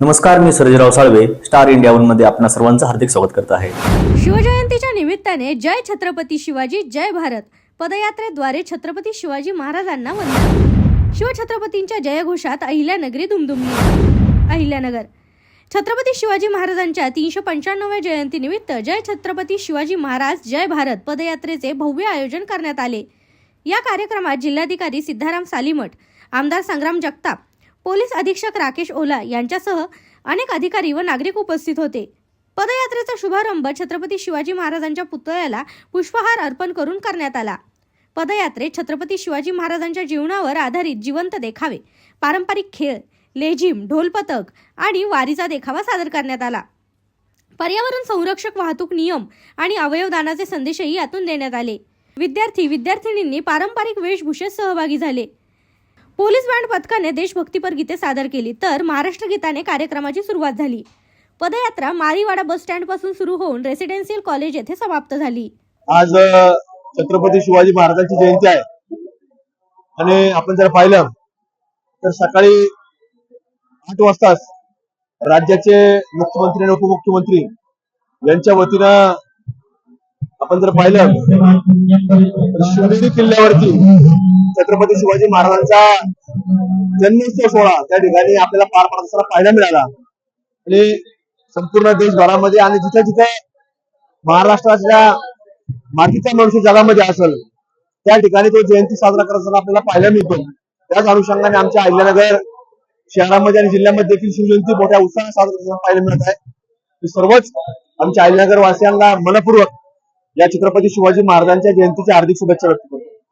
नमस्कार मी Sarjerao Salve star India वनमध्ये आपणा सर्वांचं हार्दिक स्वागत करत आहे. शिवजयंतीच्या निमित्ताने जय छत्रपती शिवाजी जय भारत. पदयात्रेद्वारे छत्रपती शिवाजी महाराजांना वंदन. शिवछत्रपतींच्या जयघोषात अहिल्यानगरी दुमदुमली. अहिल्यानगर छत्रपती शिवाजी महाराजांच्या तीनशे पंच्याण्णव्या जयंतीनिमित्त जय छत्रपती शिवाजी महाराज जय भारत पदयात्रेचे भव्य आयोजन करण्यात आले. या कार्यक्रमात जिल्हाधिकारी सिद्धाराम सालीमठ आमदार संग्राम जगताप पोलीस अधीक्षक राकेश ओला यांच्यासह अनेक अधिकारी व नागरिक उपस्थित होते. पदयात्रेचा शुभारंभ छत्रपती शिवाजी महाराजांच्या पुतळ्याला पुष्पहार अर्पण करून करण्यात आला. पदयात्रेत छत्रपती शिवाजी महाराजांच्या जीवनावर आधारित जिवंत देखावे पारंपरिक खेळ लेझिम ढोलपथक आणि वारीचा देखावा सादर करण्यात आला. पर्यावरण संरक्षक वाहतूक नियम आणि अवयवदानाचे संदेशही यातून देण्यात आले. विद्यार्थी विद्यार्थिनींनी पारंपरिक वेशभूषेत सहभागी झाले. पोलीस बँड पथकाने देशभक्तीपर गीते सादर केली तर महाराष्ट्र गीताने कार्यक्रमाची सुरुवात झाली. पदयात्रा मारीवाडा बस स्टँडपासून सुरू होऊन रेसिडेन्शियल कॉलेज येथे समाप्त झाली. आज छत्रपती शिवाजी महाराजांची जयंती आहे. आणि आपण जर पाहिलं तर सकाळी आठ वाजताच राज्याचे मुख्यमंत्री आणि उपमुख्यमंत्री यांच्या वतीनं आपण जर पाहिलं तर शिवनेरी किल्ल्यावरती छत्रपती शिवाजी महाराजांचा जन्मोत्सव सोहळा त्या ठिकाणी आपल्याला पार पाडत असताना पाहायला मिळाला. आणि संपूर्ण देशभरामध्ये आणि जिथे जिथे महाराष्ट्राच्या मातीचा मनुष्य जगामध्ये असेल त्या ठिकाणी तो जयंती साजरा करताना आपल्याला पाहायला मिळतो. त्याच अनुषंगाने आमच्या अहिल्यानगर शहरामध्ये आणि जिल्ह्यामध्ये देखील शिवजयंती मोठ्या उत्साहात साजरा करताना पाहायला मिळत आहे. मी सर्वच आमच्या अहिल्यानगर वासियांना मनपूर्वक या छत्रपती शिवाजी महाराजांच्या जयंतीच्या हार्दिक शुभेच्छा व्यक्त करतो.